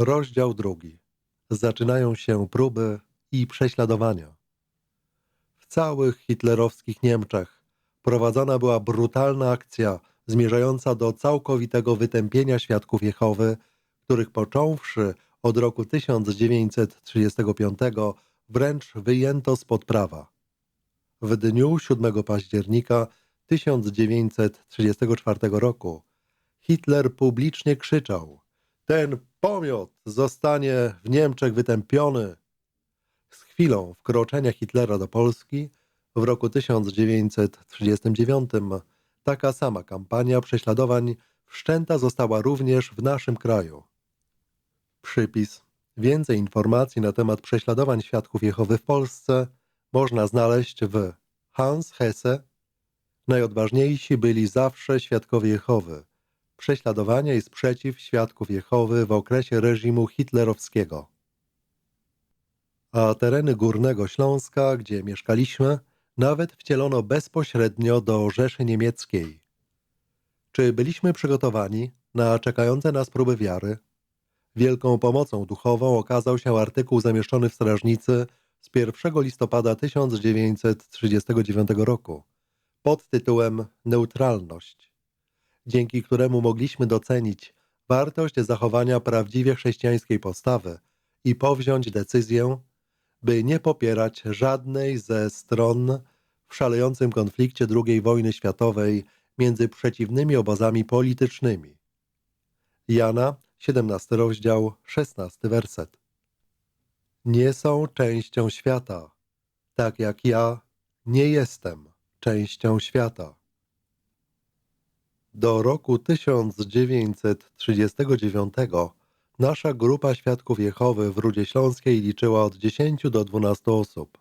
Rozdział drugi. Zaczynają się próby i prześladowania. W całych hitlerowskich Niemczech prowadzona była brutalna akcja zmierzająca do całkowitego wytępienia świadków Jehowy, których począwszy od roku 1935 wręcz wyjęto spod prawa. W dniu 7 października 1934 roku Hitler publicznie krzyczał: Ten pomiot zostanie w Niemczech wytępiony. Z chwilą wkroczenia Hitlera do Polski w roku 1939 taka sama kampania prześladowań wszczęta została również w naszym kraju. Przypis. Więcej informacji na temat prześladowań świadków Jehowy w Polsce można znaleźć w Hans Hesse. Najodważniejsi byli zawsze świadkowie Jehowy. Prześladowania i sprzeciw świadków Jehowy w okresie reżimu hitlerowskiego. A tereny Górnego Śląska, gdzie mieszkaliśmy, nawet wcielono bezpośrednio do Rzeszy Niemieckiej. Czy byliśmy przygotowani na czekające nas próby wiary? Wielką pomocą duchową okazał się artykuł zamieszczony w Strażnicy z 1 listopada 1939 roku pod tytułem Neutralność, dzięki któremu mogliśmy docenić wartość zachowania prawdziwie chrześcijańskiej postawy i powziąć decyzję, by nie popierać żadnej ze stron w szalejącym konflikcie II wojny światowej między przeciwnymi obozami politycznymi. Jana, 17 rozdział, 16 werset. Nie są częścią świata, tak jak ja nie jestem częścią świata. Do roku 1939 nasza grupa Świadków Jehowy w Rudzie Śląskiej liczyła od 10 do 12 osób.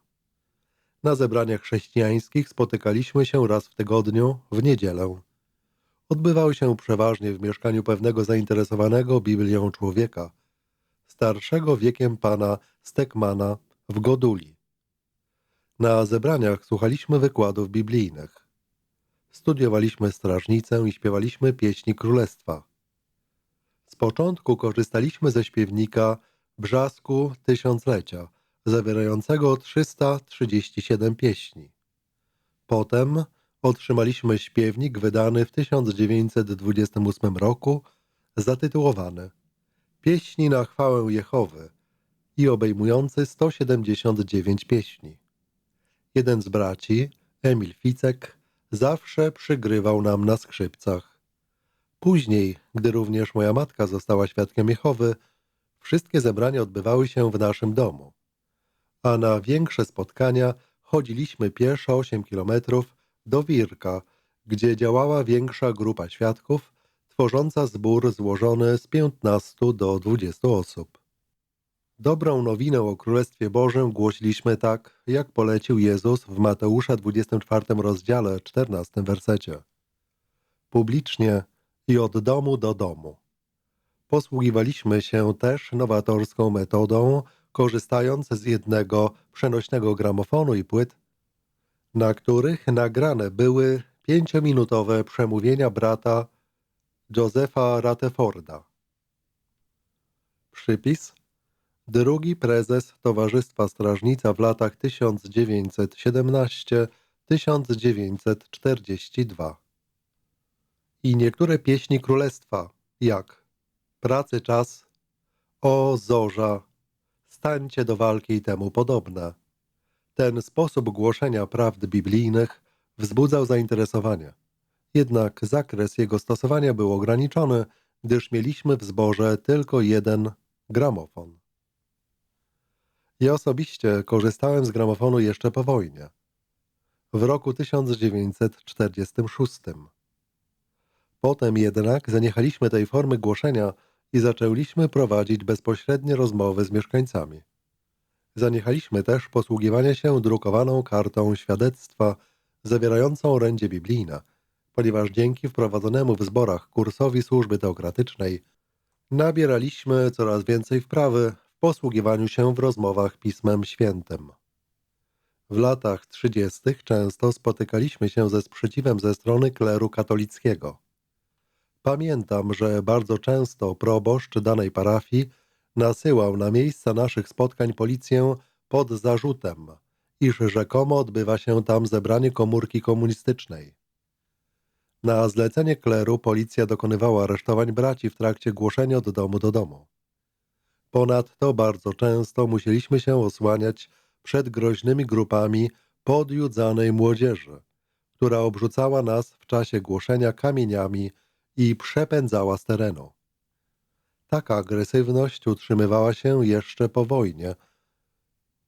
Na zebraniach chrześcijańskich spotykaliśmy się raz w tygodniu, w niedzielę. Odbywały się przeważnie w mieszkaniu pewnego zainteresowanego Biblią człowieka, starszego wiekiem pana Stekmana w Goduli. Na zebraniach słuchaliśmy wykładów biblijnych. Studiowaliśmy strażnicę i śpiewaliśmy pieśni królestwa. Z początku korzystaliśmy ze śpiewnika Brzasku Tysiąclecia, zawierającego 337 pieśni. Potem otrzymaliśmy śpiewnik wydany w 1928 roku, zatytułowany Pieśni na chwałę Jehowy i obejmujący 179 pieśni. Jeden z braci, Emil Ficek, zawsze przygrywał nam na skrzypcach. Później, gdy również moja matka została świadkiem Jehowy, wszystkie zebrania odbywały się w naszym domu. A na większe spotkania chodziliśmy pieszo 8 kilometrów do Wirka, gdzie działała większa grupa świadków, tworząca zbór złożony z 15 do 20 osób. Dobrą nowinę o Królestwie Bożym głosiliśmy tak, jak polecił Jezus w Mateusza 24 rozdziale 14 wersecie. Publicznie i od domu do domu. Posługiwaliśmy się też nowatorską metodą, korzystając z jednego przenośnego gramofonu i płyt, na których nagrane były pięciominutowe przemówienia brata Josefa Rateforda. Przypis Drugi prezes Towarzystwa Strażnica w latach 1917-1942 i niektóre pieśni królestwa, jak Pracy czas, O zorza, Stańcie do walki i temu podobne. Ten sposób głoszenia prawd biblijnych wzbudzał zainteresowanie. Jednak zakres jego stosowania był ograniczony, gdyż mieliśmy w zborze tylko jeden gramofon. Ja osobiście korzystałem z gramofonu jeszcze po wojnie. W roku 1946. Potem jednak zaniechaliśmy tej formy głoszenia i zaczęliśmy prowadzić bezpośrednie rozmowy z mieszkańcami. Zaniechaliśmy też posługiwania się drukowaną kartą świadectwa zawierającą orędzie biblijne, ponieważ dzięki wprowadzonemu w zborach kursowi służby teokratycznej nabieraliśmy coraz więcej wprawy posługiwaniu się w rozmowach Pismem Świętym. W latach trzydziestych często spotykaliśmy się ze sprzeciwem ze strony kleru katolickiego. Pamiętam, że bardzo często proboszcz danej parafii nasyłał na miejsca naszych spotkań policję pod zarzutem, iż rzekomo odbywa się tam zebranie komórki komunistycznej. Na zlecenie kleru policja dokonywała aresztowań braci w trakcie głoszenia od domu do domu. Ponadto bardzo często musieliśmy się osłaniać przed groźnymi grupami podjudzanej młodzieży, która obrzucała nas w czasie głoszenia kamieniami i przepędzała z terenu. Taka agresywność utrzymywała się jeszcze po wojnie,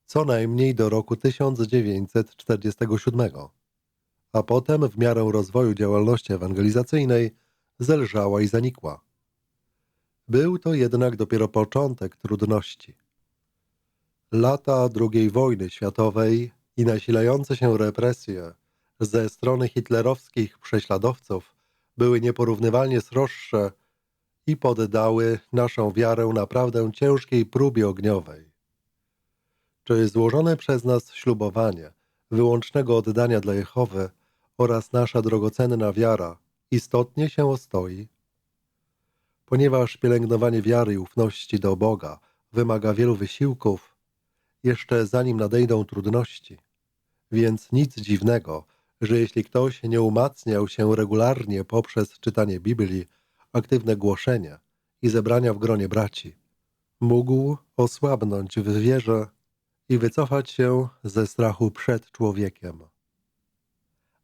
co najmniej do roku 1947, a potem w miarę rozwoju działalności ewangelizacyjnej zelżała i zanikła. Był to jednak dopiero początek trudności. Lata II wojny światowej i nasilające się represje ze strony hitlerowskich prześladowców były nieporównywalnie sroższe i poddały naszą wiarę naprawdę ciężkiej próbie ogniowej. Czy złożone przez nas ślubowanie wyłącznego oddania dla Jehowy oraz nasza drogocenna wiara istotnie się ostoi? Ponieważ pielęgnowanie wiary i ufności do Boga wymaga wielu wysiłków, jeszcze zanim nadejdą trudności. Więc nic dziwnego, że jeśli ktoś nie umacniał się regularnie poprzez czytanie Biblii, aktywne głoszenie i zebrania w gronie braci, mógł osłabnąć w wierze i wycofać się ze strachu przed człowiekiem.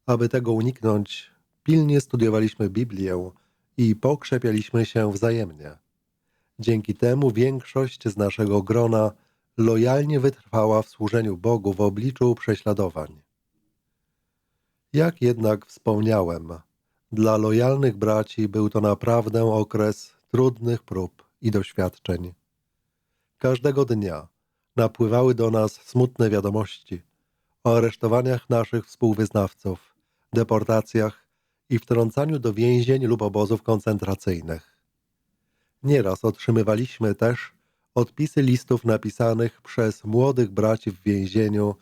Aby tego uniknąć, pilnie studiowaliśmy Biblię i pokrzepialiśmy się wzajemnie. Dzięki temu większość z naszego grona lojalnie wytrwała w służeniu Bogu w obliczu prześladowań. Jak jednak wspomniałem, dla lojalnych braci był to naprawdę okres trudnych prób i doświadczeń. Każdego dnia napływały do nas smutne wiadomości o aresztowaniach naszych współwyznawców, deportacjach i wtrącaniu do więzień lub obozów koncentracyjnych. Nieraz otrzymywaliśmy też odpisy listów napisanych przez młodych braci w więzieniu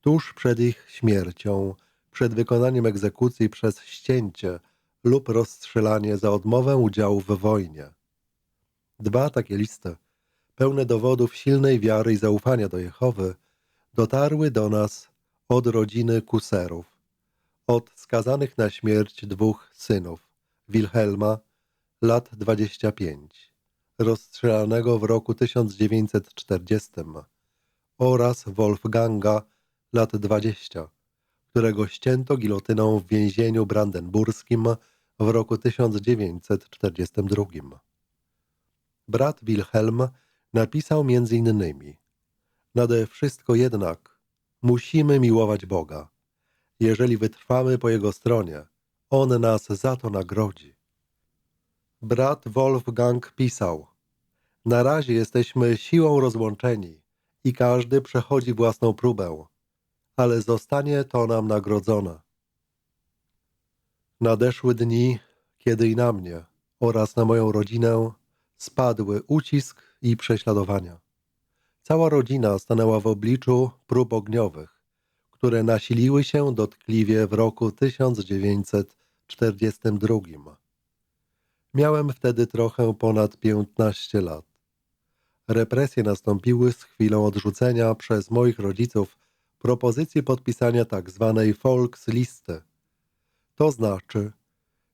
tuż przed ich śmiercią, przed wykonaniem egzekucji przez ścięcie lub rozstrzelanie za odmowę udziału w wojnie. Dwa takie listy, pełne dowodów silnej wiary i zaufania do Jehowy, dotarły do nas od rodziny Kuserów, od skazanych na śmierć dwóch synów, Wilhelma, lat 25, rozstrzelanego w roku 1940 oraz Wolfganga, lat 20, którego ścięto gilotyną w więzieniu brandenburskim w roku 1942. Brat Wilhelm napisał między innymi Nade wszystko jednak musimy miłować Boga. Jeżeli wytrwamy po Jego stronie, On nas za to nagrodzi. Brat Wolfgang pisał Na razie jesteśmy siłą rozłączeni i każdy przechodzi własną próbę ale zostanie to nam nagrodzone. Nadeszły dni, kiedy i na mnie oraz na moją rodzinę spadły ucisk i prześladowania. Cała rodzina stanęła w obliczu prób ogniowych, które nasiliły się dotkliwie w roku 1942. Miałem wtedy trochę ponad 15 lat. Represje nastąpiły z chwilą odrzucenia przez moich rodziców propozycji podpisania tzw. Tak Volkslisty, to znaczy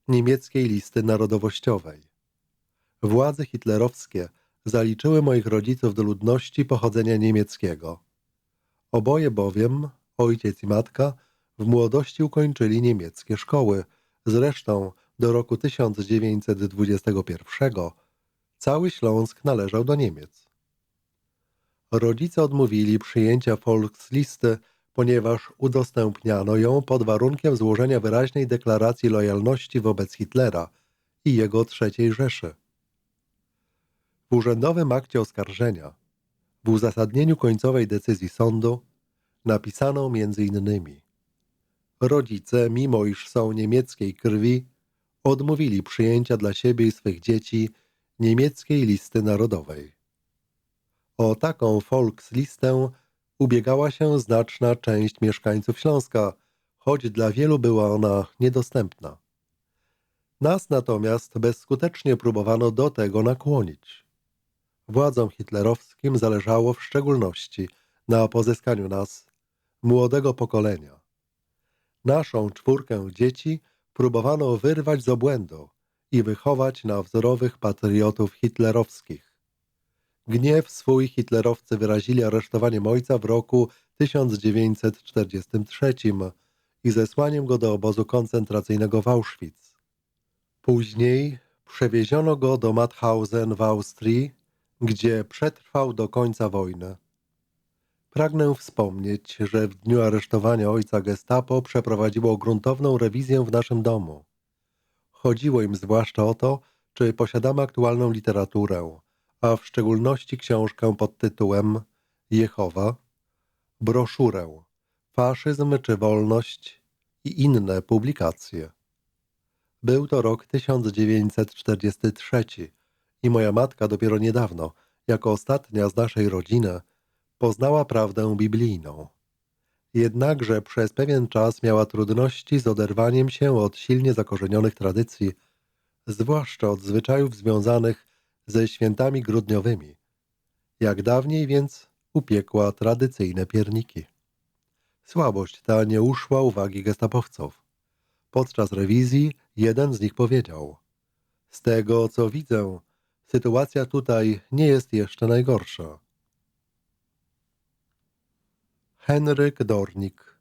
niemieckiej listy narodowościowej. Władze hitlerowskie zaliczyły moich rodziców do ludności pochodzenia niemieckiego. Oboje bowiem, ojciec i matka, w młodości ukończyli niemieckie szkoły, zresztą do roku 1921 cały Śląsk należał do Niemiec. Rodzice odmówili przyjęcia Volkslisty, ponieważ udostępniano ją pod warunkiem złożenia wyraźnej deklaracji lojalności wobec Hitlera i jego trzeciej Rzeszy. W urzędowym akcie oskarżenia, w uzasadnieniu końcowej decyzji sądu, napisano innymi Rodzice, mimo iż są niemieckiej krwi, odmówili przyjęcia dla siebie i swych dzieci niemieckiej listy narodowej. O taką Volkslistę ubiegała się znaczna część mieszkańców Śląska, choć dla wielu była ona niedostępna. Nas natomiast bezskutecznie próbowano do tego nakłonić. Władzom hitlerowskim zależało w szczególności na pozyskaniu nas, młodego pokolenia. Naszą czwórkę dzieci próbowano wyrwać z obłędu i wychować na wzorowych patriotów hitlerowskich. Gniew swój hitlerowcy wyrazili aresztowaniem ojca w roku 1943 i zesłaniem go do obozu koncentracyjnego w Auschwitz. Później przewieziono go do Mauthausen w Austrii, gdzie przetrwał do końca wojny. Pragnę wspomnieć, że w dniu aresztowania ojca gestapo przeprowadziło gruntowną rewizję w naszym domu. Chodziło im zwłaszcza o to, czy posiadamy aktualną literaturę, a w szczególności książkę pod tytułem Jehowa, broszurę Faszyzm czy wolność i inne publikacje. Był to rok 1943 i moja matka dopiero niedawno, jako ostatnia z naszej rodziny, poznała prawdę biblijną. Jednakże przez pewien czas miała trudności z oderwaniem się od silnie zakorzenionych tradycji, zwłaszcza od zwyczajów związanych ze świętami grudniowymi. Jak dawniej więc upiekła tradycyjne pierniki. Słabość ta nie uszła uwagi gestapowców. Podczas rewizji jeden z nich powiedział Z tego, co widzę, sytuacja tutaj nie jest jeszcze najgorsza. Henryk Dornik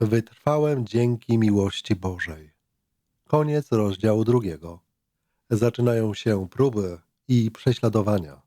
Wytrwałem dzięki miłości Bożej. Koniec rozdziału drugiego. Zaczynają się próby i prześladowania.